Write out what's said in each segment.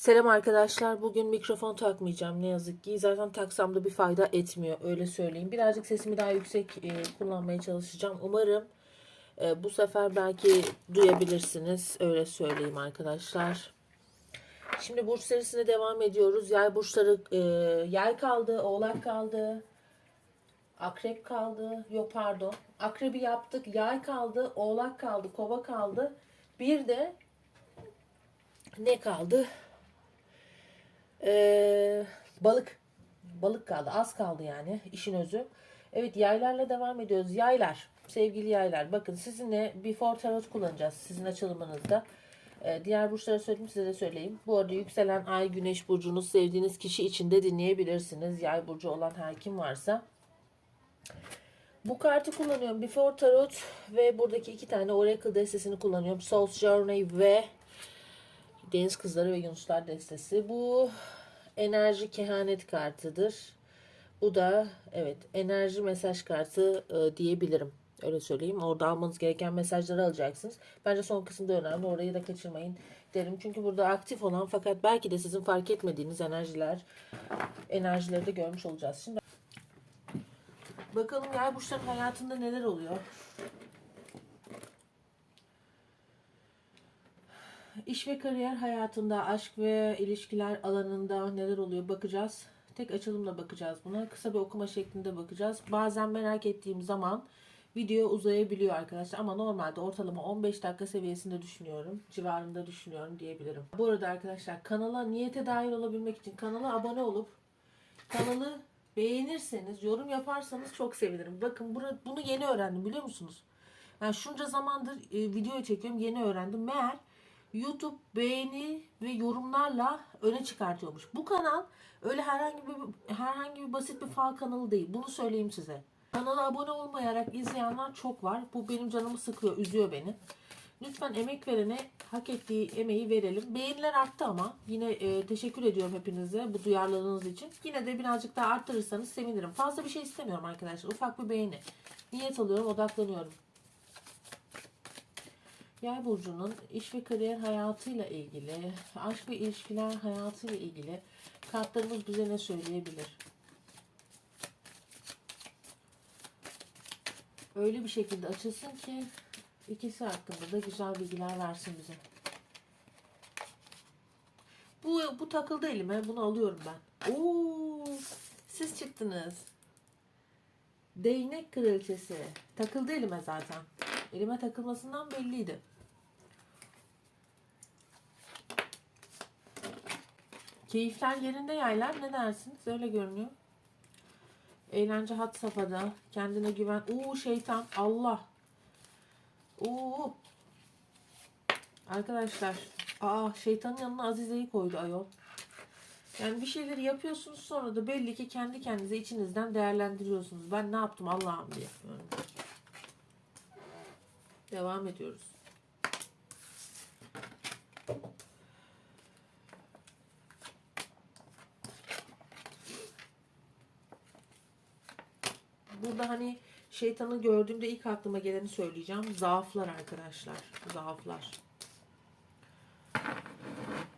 Selam arkadaşlar. Bugün mikrofon takmayacağım ne yazık ki. Zaten taksam da bir fayda etmiyor öyle söyleyeyim. Birazcık sesimi daha yüksek e, kullanmaya çalışacağım. Umarım e, bu sefer belki duyabilirsiniz. Öyle söyleyeyim arkadaşlar. Şimdi burç serisine devam ediyoruz. Yay burçları e, yay kaldı, oğlak kaldı. Akrep kaldı. Yok pardon. Akrebi yaptık. Yay kaldı. Oğlak kaldı. Kova kaldı. Bir de ne kaldı? Ee, balık. Balık kaldı. Az kaldı yani işin özü. Evet yaylarla devam ediyoruz. Yaylar. Sevgili yaylar. Bakın sizinle Before Tarot kullanacağız. Sizin açılımınızda. Ee, diğer burçlara söyledim size de söyleyeyim. Bu arada yükselen ay güneş burcunuz sevdiğiniz kişi için de dinleyebilirsiniz. Yay burcu olan her kim varsa. Bu kartı kullanıyorum. Before Tarot ve buradaki iki tane Oracle destesini kullanıyorum. Soul's Journey ve Deniz Kızları ve Yunuslar destesi. Bu enerji kehanet kartıdır. Bu da evet enerji mesaj kartı e, diyebilirim. Öyle söyleyeyim. Orada almanız gereken mesajları alacaksınız. Bence son kısımda önemli. Orayı da kaçırmayın derim. Çünkü burada aktif olan fakat belki de sizin fark etmediğiniz enerjiler enerjileri de görmüş olacağız. Şimdi bakalım yay burçların hayatında neler oluyor? İş ve kariyer hayatında, aşk ve ilişkiler alanında neler oluyor bakacağız. Tek açılımla bakacağız buna. Kısa bir okuma şeklinde bakacağız. Bazen merak ettiğim zaman video uzayabiliyor arkadaşlar. Ama normalde ortalama 15 dakika seviyesinde düşünüyorum. Civarında düşünüyorum diyebilirim. Bu arada arkadaşlar kanala niyete dahil olabilmek için kanala abone olup kanalı beğenirseniz, yorum yaparsanız çok sevinirim. Bakın bunu yeni öğrendim biliyor musunuz? Yani şunca zamandır e, video çekiyorum yeni öğrendim. Meğer YouTube beğeni ve yorumlarla öne çıkartıyormuş. Bu kanal öyle herhangi bir herhangi bir basit bir fal kanalı değil. Bunu söyleyeyim size. Kanala abone olmayarak izleyenler çok var. Bu benim canımı sıkıyor, üzüyor beni. Lütfen emek verene hak ettiği emeği verelim. Beğeniler arttı ama yine e, teşekkür ediyorum hepinize bu duyarlılığınız için. Yine de birazcık daha arttırırsanız sevinirim. Fazla bir şey istemiyorum arkadaşlar. Ufak bir beğeni. Niyet alıyorum, odaklanıyorum. Yay burcunun iş ve kariyer hayatıyla ilgili, aşk ve ilişkiler hayatıyla ilgili kartlarımız bize ne söyleyebilir? Öyle bir şekilde açılsın ki ikisi hakkında da güzel bilgiler versin bize. Bu bu takıldı elime. Bunu alıyorum ben. Oo! Siz çıktınız. Değnek kraliçesi. Takıldı elime zaten. Elime takılmasından belliydi. Keyifler yerinde yaylar. Ne dersiniz? Öyle görünüyor. Eğlence hat safhada. Kendine güven. Uuu şeytan. Allah. Uuu. Arkadaşlar. Aa şeytanın yanına Azize'yi koydu ayol. Yani bir şeyleri yapıyorsunuz sonra da belli ki kendi kendinize içinizden değerlendiriyorsunuz. Ben ne yaptım Allah'ım diye. Devam ediyoruz. Burada hani şeytanı gördüğümde ilk aklıma geleni söyleyeceğim. Zaaflar arkadaşlar. Zaaflar.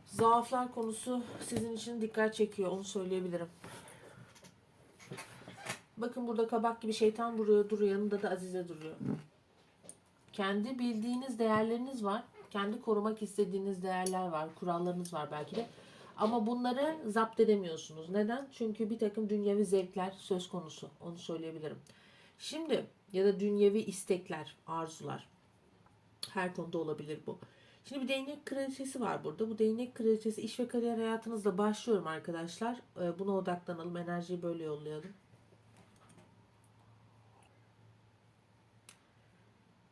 Zaaflar konusu sizin için dikkat çekiyor. Onu söyleyebilirim. Bakın burada kabak gibi şeytan duruyor, duruyor. Yanında da Azize duruyor. Kendi bildiğiniz değerleriniz var. Kendi korumak istediğiniz değerler var. Kurallarınız var belki de. Ama bunları zapt edemiyorsunuz. Neden? Çünkü bir takım dünyevi zevkler söz konusu. Onu söyleyebilirim. Şimdi ya da dünyevi istekler, arzular. Her konuda olabilir bu. Şimdi bir değnek kraliçesi var burada. Bu değnek kraliçesi iş ve kariyer hayatınızda başlıyorum arkadaşlar. Ee, Buna odaklanalım. Enerjiyi böyle yollayalım.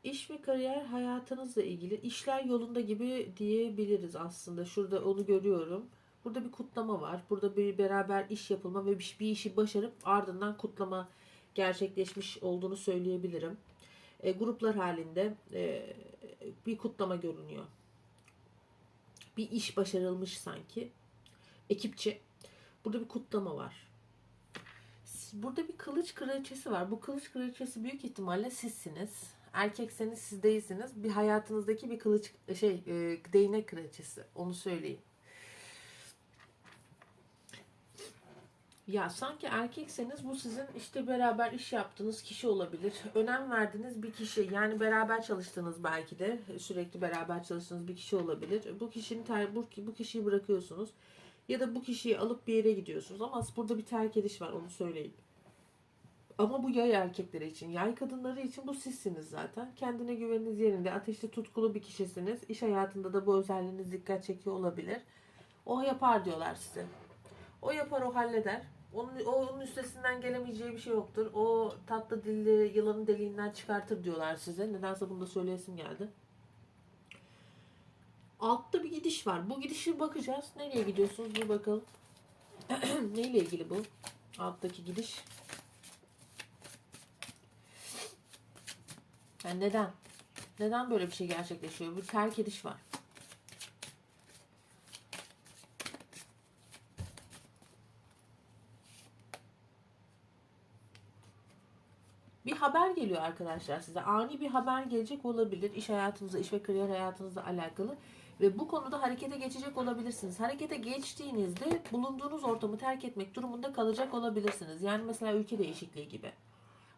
İş ve kariyer hayatınızla ilgili işler yolunda gibi diyebiliriz aslında. Şurada onu görüyorum. Burada bir kutlama var. Burada bir beraber iş yapılma ve bir işi başarıp ardından kutlama gerçekleşmiş olduğunu söyleyebilirim. E, gruplar halinde e, bir kutlama görünüyor. Bir iş başarılmış sanki. Ekipçe. Burada bir kutlama var. Burada bir kılıç kraliçesi var. Bu kılıç kraliçesi büyük ihtimalle sizsiniz. Erkekseniz siz değilsiniz. Bir hayatınızdaki bir kılıç şey e, değnek kraliçesi. Onu söyleyeyim. Ya sanki erkekseniz bu sizin işte beraber iş yaptığınız kişi olabilir. Önem verdiğiniz bir kişi. Yani beraber çalıştığınız belki de sürekli beraber çalıştığınız bir kişi olabilir. Bu kişinin ter, bu, bu kişiyi bırakıyorsunuz. Ya da bu kişiyi alıp bir yere gidiyorsunuz. Ama burada bir terk ediş var onu söyleyeyim. Ama bu yay erkekleri için, yay kadınları için bu sizsiniz zaten. Kendine güveniniz yerinde, ateşli tutkulu bir kişisiniz. İş hayatında da bu özelliğiniz dikkat çekiyor olabilir. O yapar diyorlar size. O yapar, o halleder. Onun, onun üstesinden gelemeyeceği bir şey yoktur. O tatlı dilli yılanın deliğinden çıkartır diyorlar size. Nedense bunu da söyleyesim geldi. Altta bir gidiş var. Bu gidişe bakacağız. Nereye gidiyorsunuz bir bakalım. Neyle ilgili bu? Alttaki gidiş. Yani neden? Neden böyle bir şey gerçekleşiyor? Bir terk ediş var. Bir haber geliyor arkadaşlar size. Ani bir haber gelecek olabilir. İş hayatınızda, iş ve kariyer hayatınızla alakalı. Ve bu konuda harekete geçecek olabilirsiniz. Harekete geçtiğinizde bulunduğunuz ortamı terk etmek durumunda kalacak olabilirsiniz. Yani mesela ülke değişikliği gibi.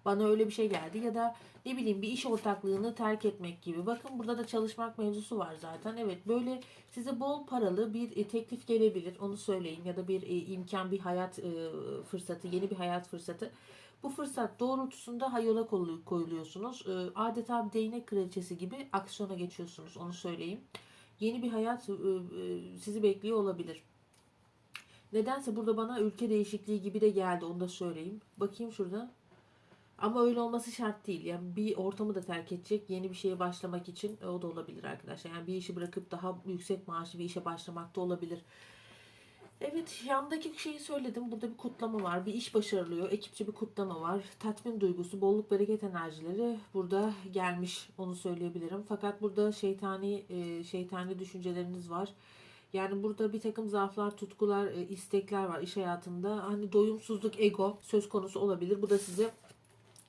Bana öyle bir şey geldi ya da ne bileyim bir iş ortaklığını terk etmek gibi. Bakın burada da çalışmak mevzusu var zaten. Evet böyle size bol paralı bir e, teklif gelebilir. Onu söyleyeyim ya da bir e, imkan, bir hayat e, fırsatı, yeni bir hayat fırsatı. Bu fırsat doğrultusunda hayola koyulu- koyuluyorsunuz. Adeta bir değnek kraliçesi gibi aksiyona geçiyorsunuz. Onu söyleyeyim. Yeni bir hayat sizi bekliyor olabilir. Nedense burada bana ülke değişikliği gibi de geldi. Onu da söyleyeyim. Bakayım şurada. Ama öyle olması şart değil. Yani bir ortamı da terk edecek yeni bir şeye başlamak için o da olabilir arkadaşlar. Yani bir işi bırakıp daha yüksek maaşlı bir işe başlamak da olabilir. Evet yandaki şeyi söyledim. Burada bir kutlama var. Bir iş başarılıyor. Ekipçe bir kutlama var. Tatmin duygusu, bolluk bereket enerjileri burada gelmiş. Onu söyleyebilirim. Fakat burada şeytani e, şeytani düşünceleriniz var. Yani burada bir takım zaaflar, tutkular, e, istekler var iş hayatında. Hani doyumsuzluk, ego söz konusu olabilir. Bu da sizi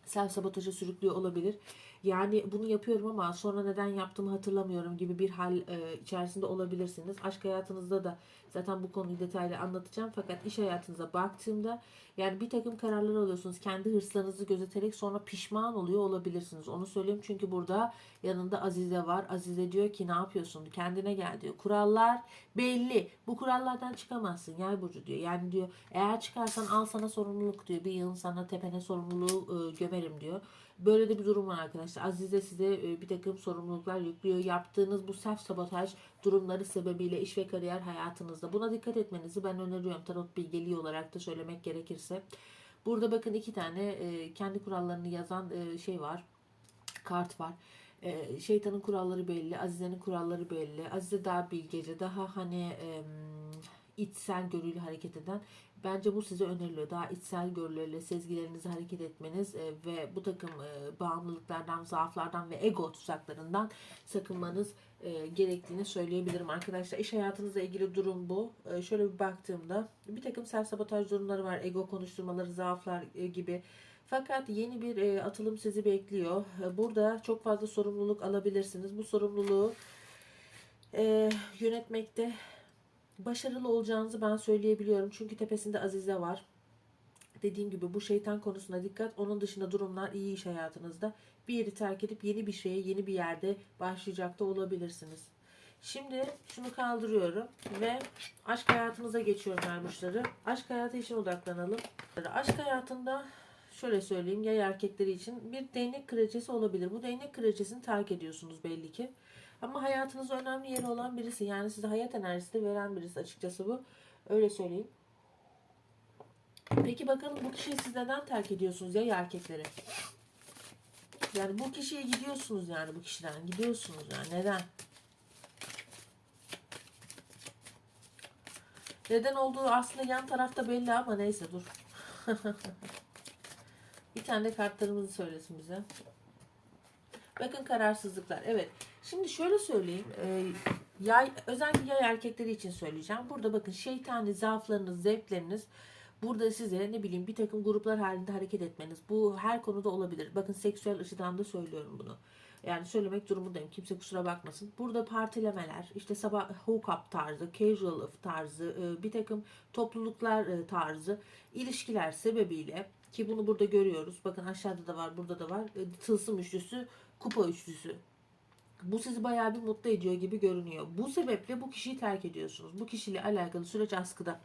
self sabotaja sürüklüyor olabilir. Yani bunu yapıyorum ama sonra neden yaptığımı hatırlamıyorum gibi bir hal e, içerisinde olabilirsiniz. Aşk hayatınızda da zaten bu konuyu detaylı anlatacağım. Fakat iş hayatınıza baktığımda yani bir takım kararlar alıyorsunuz. Kendi hırslarınızı gözeterek sonra pişman oluyor olabilirsiniz. Onu söyleyeyim çünkü burada yanında Azize var. Azize diyor ki ne yapıyorsun? Kendine gel diyor. Kurallar belli. Bu kurallardan çıkamazsın. Yay burcu diyor. Yani diyor eğer çıkarsan al sana sorumluluk diyor. Bir yıl sana tepene sorumluluğu e, gömerim diyor. Böyle de bir durum var arkadaşlar. Azize size e, bir takım sorumluluklar yüklüyor. Yaptığınız bu self sabotaj durumları sebebiyle iş ve kariyer hayatınızda. Buna dikkat etmenizi ben öneriyorum. Tarot bilgeliği olarak da söylemek gerekirse. Burada bakın iki tane e, kendi kurallarını yazan e, şey var. Kart var. Şeytanın kuralları belli. Azize'nin kuralları belli. Azize daha bilgece, daha hani içsel görüyle hareket eden. Bence bu size öneriliyor. Daha içsel görülerle sezgilerinizi hareket etmeniz e, ve bu takım e, bağımlılıklardan, zaaflardan ve ego tuzaklarından sakınmanız e, gerektiğini söyleyebilirim arkadaşlar. İş hayatınızla ilgili durum bu. E, şöyle bir baktığımda bir takım self sabotaj durumları var. Ego konuşturmaları, zaaflar gibi. Fakat yeni bir atılım sizi bekliyor. Burada çok fazla sorumluluk alabilirsiniz. Bu sorumluluğu e, yönetmekte başarılı olacağınızı ben söyleyebiliyorum. Çünkü tepesinde Azize var. Dediğim gibi bu şeytan konusuna dikkat. Onun dışında durumlar iyi iş hayatınızda. Bir yeri terk edip yeni bir şeye, yeni bir yerde başlayacak da olabilirsiniz. Şimdi şunu kaldırıyorum ve aşk hayatımıza geçiyorum Ermuşları. Aşk hayatı için odaklanalım. Aşk hayatında şöyle söyleyeyim yay erkekleri için bir değnek kraliçesi olabilir. Bu değnek kraliçesini terk ediyorsunuz belli ki. Ama hayatınızda önemli yeri olan birisi. Yani size hayat enerjisi de veren birisi açıkçası bu. Öyle söyleyeyim. Peki bakalım bu kişiyi siz neden terk ediyorsunuz ya erkekleri? Yani bu kişiye gidiyorsunuz yani bu kişiden. Gidiyorsunuz yani. Neden? Neden olduğu aslında yan tarafta belli ama neyse dur. Bir tane de kartlarımızı söylesin bize. Bakın kararsızlıklar. Evet. Şimdi şöyle söyleyeyim. Ee, yay, özellikle yay erkekleri için söyleyeceğim. Burada bakın şeytani zaaflarınız, zevkleriniz burada size ne bileyim bir takım gruplar halinde hareket etmeniz. Bu her konuda olabilir. Bakın seksüel açıdan da söylüyorum bunu. Yani söylemek durumundayım. Kimse kusura bakmasın. Burada partilemeler, işte sabah hook up tarzı, casual tarzı, e, bir takım topluluklar e, tarzı, ilişkiler sebebiyle ki bunu burada görüyoruz. Bakın aşağıda da var, burada da var. E, Tılsım üçlüsü, kupa üçlüsü. Bu sizi bayağı bir mutlu ediyor gibi görünüyor. Bu sebeple bu kişiyi terk ediyorsunuz. Bu kişiyle alakalı süreç askıda.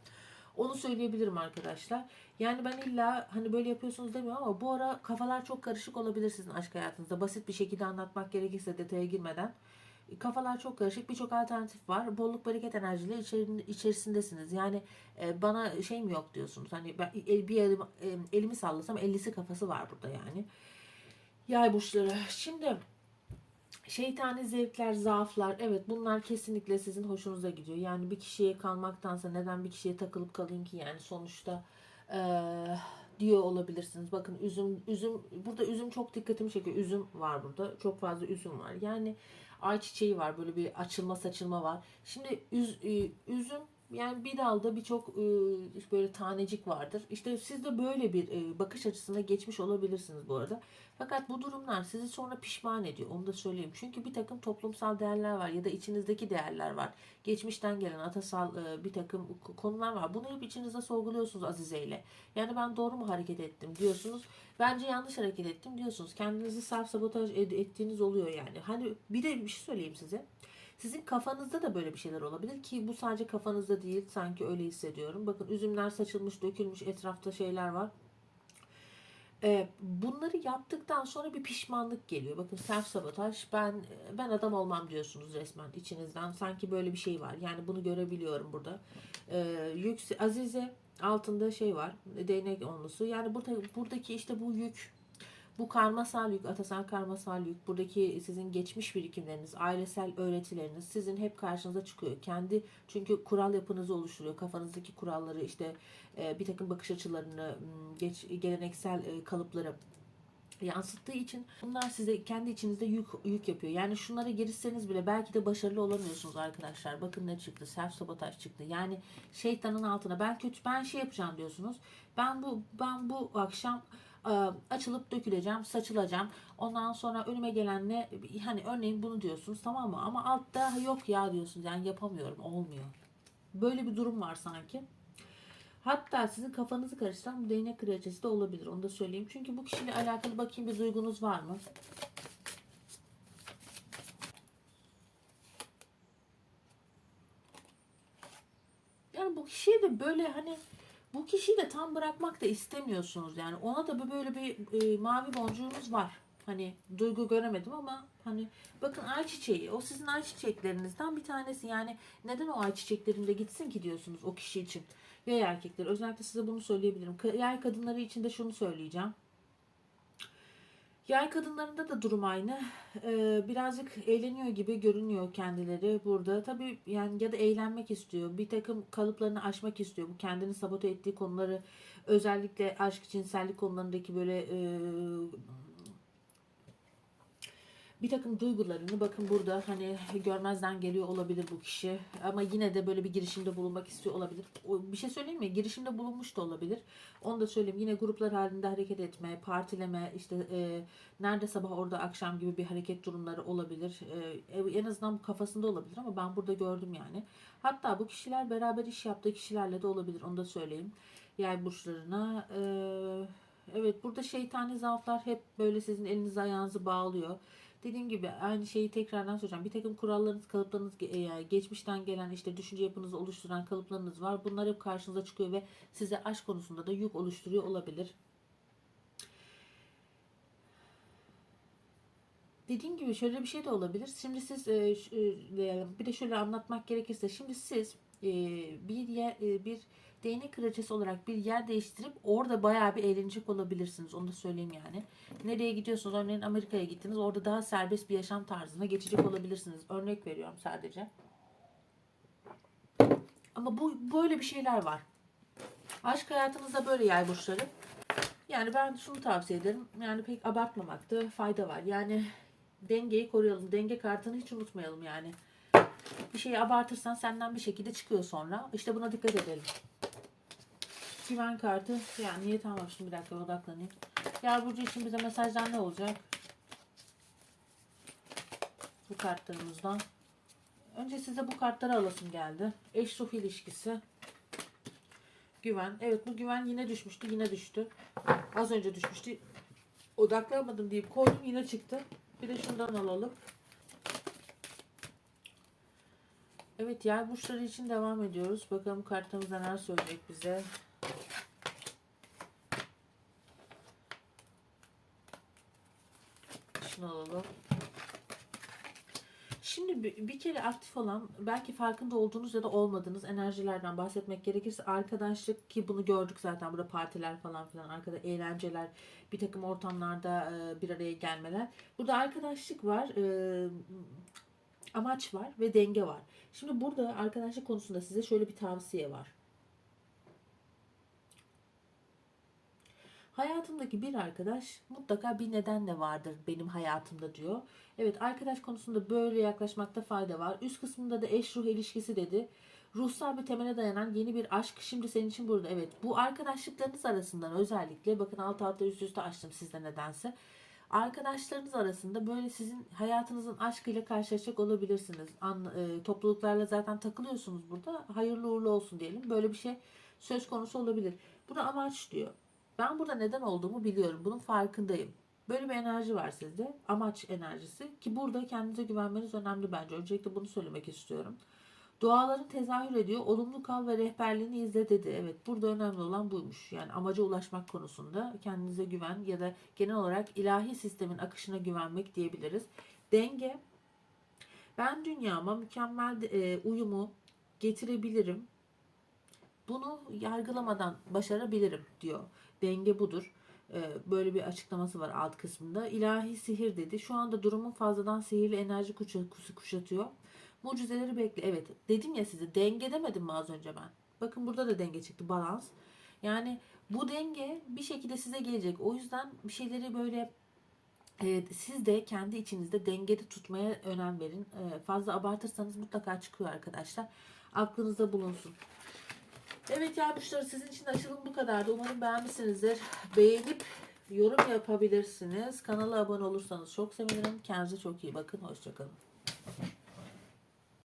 Onu söyleyebilirim arkadaşlar. Yani ben illa hani böyle yapıyorsunuz demiyorum ama bu ara kafalar çok karışık olabilir sizin aşk hayatınızda. Basit bir şekilde anlatmak gerekirse detaya girmeden. Kafalar çok karışık. Birçok alternatif var. Bolluk bereket enerjileri içerisindesiniz. Yani e, bana şey mi yok diyorsunuz. Hani ben el- bir elim, e, elimi sallasam 50'si kafası var burada yani. Yay burçları. Şimdi Şeytani zevkler, zaaflar evet bunlar kesinlikle sizin hoşunuza gidiyor. Yani bir kişiye kalmaktansa neden bir kişiye takılıp kalayım ki yani sonuçta eee, diyor olabilirsiniz. Bakın üzüm üzüm burada üzüm çok dikkatimi çekiyor. Üzüm var burada. Çok fazla üzüm var. Yani ayçiçeği var. Böyle bir açılma saçılma var. Şimdi üz, e, üzüm yani bir dalda birçok e, böyle tanecik vardır. İşte siz de böyle bir e, bakış açısına geçmiş olabilirsiniz bu arada. Fakat bu durumlar sizi sonra pişman ediyor. Onu da söyleyeyim. Çünkü bir takım toplumsal değerler var ya da içinizdeki değerler var. Geçmişten gelen atasal e, bir takım konular var. Bunu hep içinizde sorguluyorsunuz Azize ile. Yani ben doğru mu hareket ettim diyorsunuz. Bence yanlış hareket ettim diyorsunuz. Kendinizi self sabotaj ettiğiniz oluyor yani. Hani bir de bir şey söyleyeyim size. Sizin kafanızda da böyle bir şeyler olabilir ki bu sadece kafanızda değil sanki öyle hissediyorum. Bakın üzümler saçılmış, dökülmüş, etrafta şeyler var. Ee, bunları yaptıktan sonra bir pişmanlık geliyor. Bakın self sabotaj ben ben adam olmam diyorsunuz resmen içinizden. Sanki böyle bir şey var. Yani bunu görebiliyorum burada. Ee, yükse, Azize altında şey var. Değnek onlusu. Yani burada buradaki işte bu yük bu karmasal yük, atasal karmasal yük, buradaki sizin geçmiş birikimleriniz, ailesel öğretileriniz sizin hep karşınıza çıkıyor. Kendi çünkü kural yapınızı oluşturuyor. Kafanızdaki kuralları işte e, bir takım bakış açılarını, geç, geleneksel e, kalıpları yansıttığı için bunlar size kendi içinizde yük, yük yapıyor. Yani şunlara girişseniz bile belki de başarılı olamıyorsunuz arkadaşlar. Bakın ne çıktı? Self sabotaj çıktı. Yani şeytanın altına ben kötü ben şey yapacağım diyorsunuz. Ben bu ben bu akşam açılıp döküleceğim, saçılacağım. Ondan sonra önüme gelenle hani örneğin bunu diyorsunuz tamam mı? Ama altta yok ya diyorsunuz. Yani yapamıyorum, olmuyor. Böyle bir durum var sanki. Hatta sizin kafanızı karıştıran bu değnek kraliçesi de olabilir. Onu da söyleyeyim. Çünkü bu kişiyle alakalı bakayım bir duygunuz var mı? Yani bu kişiyi de böyle hani bu kişiyi de tam bırakmak da istemiyorsunuz. Yani ona da böyle bir e, mavi boncuğunuz var. Hani duygu göremedim ama hani bakın ayçiçeği o sizin ayçiçeklerinizden bir tanesi. Yani neden o ayçiçeklerimde gitsin ki diyorsunuz o kişi için. Yay erkekler özellikle size bunu söyleyebilirim. Yay kadınları için de şunu söyleyeceğim. Yay kadınlarında da durum aynı. Ee, birazcık eğleniyor gibi görünüyor kendileri burada. Tabii yani ya da eğlenmek istiyor. Bir takım kalıplarını aşmak istiyor. Bu kendini sabote ettiği konuları özellikle aşk, cinsellik konularındaki böyle e, bir takım duygularını bakın burada hani görmezden geliyor olabilir bu kişi. Ama yine de böyle bir girişimde bulunmak istiyor olabilir. Bir şey söyleyeyim mi? Girişimde bulunmuş da olabilir. Onu da söyleyeyim. Yine gruplar halinde hareket etme, partileme, işte e, nerede sabah orada akşam gibi bir hareket durumları olabilir. E, en azından bu kafasında olabilir ama ben burada gördüm yani. Hatta bu kişiler beraber iş yaptığı kişilerle de olabilir. Onu da söyleyeyim. Yay burçlarına. E, evet burada şeytani zaaflar hep böyle sizin elinizi ayağınızı bağlıyor. Dediğim gibi aynı şeyi tekrardan söyleyeceğim. Bir takım kurallarınız, kalıplarınız, e, geçmişten gelen işte düşünce yapınızı oluşturan kalıplarınız var. Bunlar hep karşınıza çıkıyor ve size aşk konusunda da yük oluşturuyor olabilir. Dediğim gibi şöyle bir şey de olabilir. Şimdi siz e, e, bir de şöyle anlatmak gerekirse şimdi siz bir yer bir değnek kraliçesi olarak bir yer değiştirip orada bayağı bir eğlenecek olabilirsiniz. Onu da söyleyeyim yani. Nereye gidiyorsunuz? Örneğin Amerika'ya gittiniz. Orada daha serbest bir yaşam tarzına geçecek olabilirsiniz. Örnek veriyorum sadece. Ama bu böyle bir şeyler var. Aşk hayatınızda böyle yay burçları. Yani ben şunu tavsiye ederim. Yani pek abartmamakta fayda var. Yani dengeyi koruyalım. Denge kartını hiç unutmayalım yani. Bir şeyi abartırsan senden bir şekilde çıkıyor sonra. İşte buna dikkat edelim. Güven kartı. Yani niyet almamıştım. Bir dakika odaklanayım. Yar Burcu için bize mesajlar ne olacak? bu kartlarımızdan. Önce size bu kartları alasım geldi. Eş ruh ilişkisi. Güven. Evet bu güven yine düşmüştü. Yine düştü. Az önce düşmüştü. Odaklanmadım deyip koydum yine çıktı. Bir de şundan alalım. Evet yay burçları için devam ediyoruz. Bakalım kartımız neler söyleyecek bize. Şunu alalım. Şimdi bir, bir kere aktif olan belki farkında olduğunuz ya da olmadığınız enerjilerden bahsetmek gerekirse arkadaşlık ki bunu gördük zaten burada partiler falan filan arkada eğlenceler bir takım ortamlarda e, bir araya gelmeler. Burada arkadaşlık var e, amaç var ve denge var. Şimdi burada arkadaşlık konusunda size şöyle bir tavsiye var. Hayatımdaki bir arkadaş mutlaka bir nedenle vardır benim hayatımda diyor. Evet arkadaş konusunda böyle yaklaşmakta fayda var. Üst kısmında da eş ruh ilişkisi dedi. Ruhsal bir temele dayanan yeni bir aşk şimdi senin için burada. Evet bu arkadaşlıklarınız arasından özellikle bakın alt alta üst üste açtım sizde nedense. Arkadaşlarınız arasında böyle sizin hayatınızın aşkıyla karşılaşacak olabilirsiniz. An, e, topluluklarla zaten takılıyorsunuz burada. Hayırlı uğurlu olsun diyelim. Böyle bir şey söz konusu olabilir. Burada amaç diyor. Ben burada neden olduğumu biliyorum. Bunun farkındayım. Böyle bir enerji var sizde. Amaç enerjisi. Ki burada kendinize güvenmeniz önemli bence. Öncelikle bunu söylemek istiyorum. Duaların tezahür ediyor. Olumlu kal ve rehberliğini izle dedi. Evet burada önemli olan buymuş. Yani amaca ulaşmak konusunda kendinize güven ya da genel olarak ilahi sistemin akışına güvenmek diyebiliriz. Denge. Ben dünyama mükemmel e, uyumu getirebilirim. Bunu yargılamadan başarabilirim diyor. Denge budur. Ee, Böyle bir açıklaması var alt kısmında. İlahi sihir dedi. Şu anda durumun fazladan sihirli enerji kuşa- kuşatıyor. Mucizeleri bekle. Evet dedim ya size denge demedim mi az önce ben? Bakın burada da denge çıktı. Balans. Yani bu denge bir şekilde size gelecek. O yüzden bir şeyleri böyle e, siz de kendi içinizde dengede tutmaya önem verin. E, fazla abartırsanız mutlaka çıkıyor arkadaşlar. Aklınızda bulunsun. Evet burçları sizin için açılım bu kadardı. Umarım beğenmişsinizdir. Beğenip yorum yapabilirsiniz. Kanala abone olursanız çok sevinirim. Kendinize çok iyi bakın. Hoşçakalın.